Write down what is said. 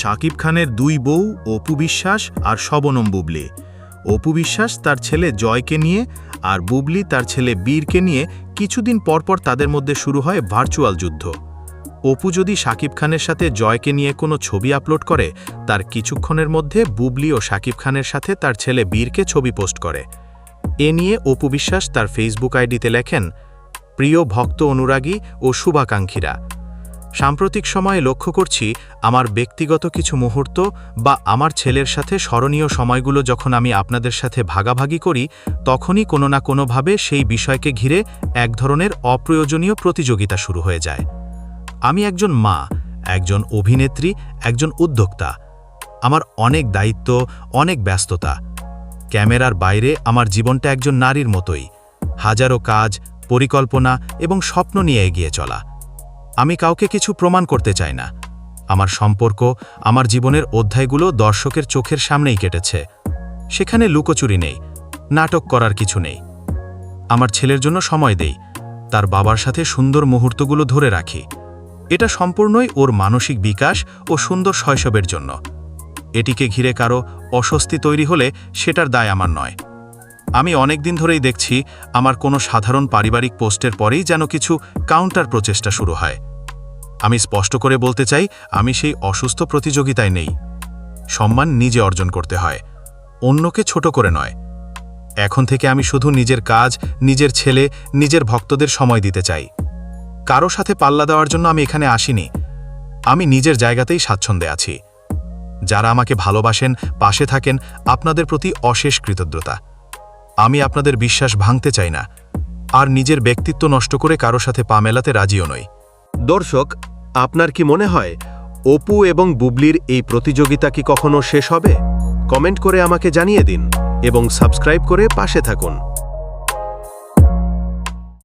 শাকিব খানের দুই বউ, অপু বিশ্বাস আর শবনম বুবলি। অপু বিশ্বাস তার ছেলে জয়কে নিয়ে আর বুবলি তার ছেলে বীরকে নিয়ে কিছুদিন পরপর তাদের মধ্যে শুরু হয় ভার্চুয়াল যুদ্ধ। অপু যদি শাকিব খানের সাথে জয়কে নিয়ে কোনো ছবি আপলোড করে, তার কিছুক্ষণের মধ্যে বুবলি ও শাকিব খানের সাথে তার ছেলে বীরকে ছবি পোস্ট করে। এ নিয়ে অপু বিশ্বাস তার ফেসবুক আইডিতে লেখেন, প্রিয় ভক্ত অনুরাগী ও শুভাকাঙ্ক্ষীরা সাম্প্রতিক সময়ে লক্ষ্য করছি, আমার ব্যক্তিগত কিছু মুহূর্ত বা আমার ছেলের সাথে স্মরণীয় সময়গুলো যখন আমি আপনাদের সাথে ভাগাভাগি করি, তখনই কোনো না কোনোভাবে সেই বিষয়কে ঘিরে এক ধরনের অপ্রয়োজনীয় প্রতিযোগিতা শুরু হয়ে যায়। আমি একজন মা, একজন অভিনেত্রী, একজন উদ্যোক্তা। আমার অনেক দায়িত্ব, অনেক ব্যস্ততা। ক্যামেরার বাইরে আমার জীবনটা একজন নারীর মতোই। হাজারো কাজ, পরিকল্পনা এবং স্বপ্ন নিয়ে এগিয়ে চলা। আমি কাউকে কিছু প্রমাণ করতে চাই না। আমার সম্পর্ক, আমার জীবনের অধ্যায়গুলো দর্শকের চোখের সামনেই কেটেছে। সেখানে লুকোচুরি নেই, নাটক করার কিছু নেই। আমার ছেলের জন্য সময় দেই, তার বাবার সাথে সুন্দর মুহূর্তগুলো ধরে রাখি। এটা সম্পূর্ণই ওর মানসিক বিকাশ ও সুন্দর শৈশবের জন্য। এটিকে ঘিরে কারও অস্বস্তি তৈরি হলে সেটার দায় আমার নয়। আমি অনেক দিন ধরেই দেখছি আমার কোনো সাধারণ পারিবারিক পোস্টের পরেই যেন কিছু কাউন্টার প্রচেষ্টা শুরু হয়। আমি স্পষ্ট করে বলতে চাই, আমি সেই অসুস্থ প্রতিযোগিতায় নেই। সম্মান নিজে অর্জন করতে হয়। অন্যকে ছোট করে নয়। এখন থেকে আমি শুধু নিজের কাজ, নিজের ছেলে, নিজের ভক্তদের সময় দিতে চাই। কারও সাথে পাল্লা দেওয়ার জন্য আমি এখানে আসিনি। আমি নিজের জায়গাতেই স্বাচ্ছন্দ্যে আছি। যারা আমাকে ভালোবাসেন, পাশে থাকেন, আপনাদের প্রতি অশেষ কৃতজ্ঞতা। আমি আপনাদের বিশ্বাস ভাঙতে চাই না, আর নিজের ব্যক্তিত্ব নষ্ট করে কারও সাথে পা মেলাতে রাজিও নই। দর্শক, আপনার কি মনে হয়, অপু এবং বুবলির এই প্রতিযোগিতা কি কখনো শেষ হবে? কমেন্ট করে আমাকে জানিয়ে দিন এবং সাবস্ক্রাইব করে পাশে থাকুন।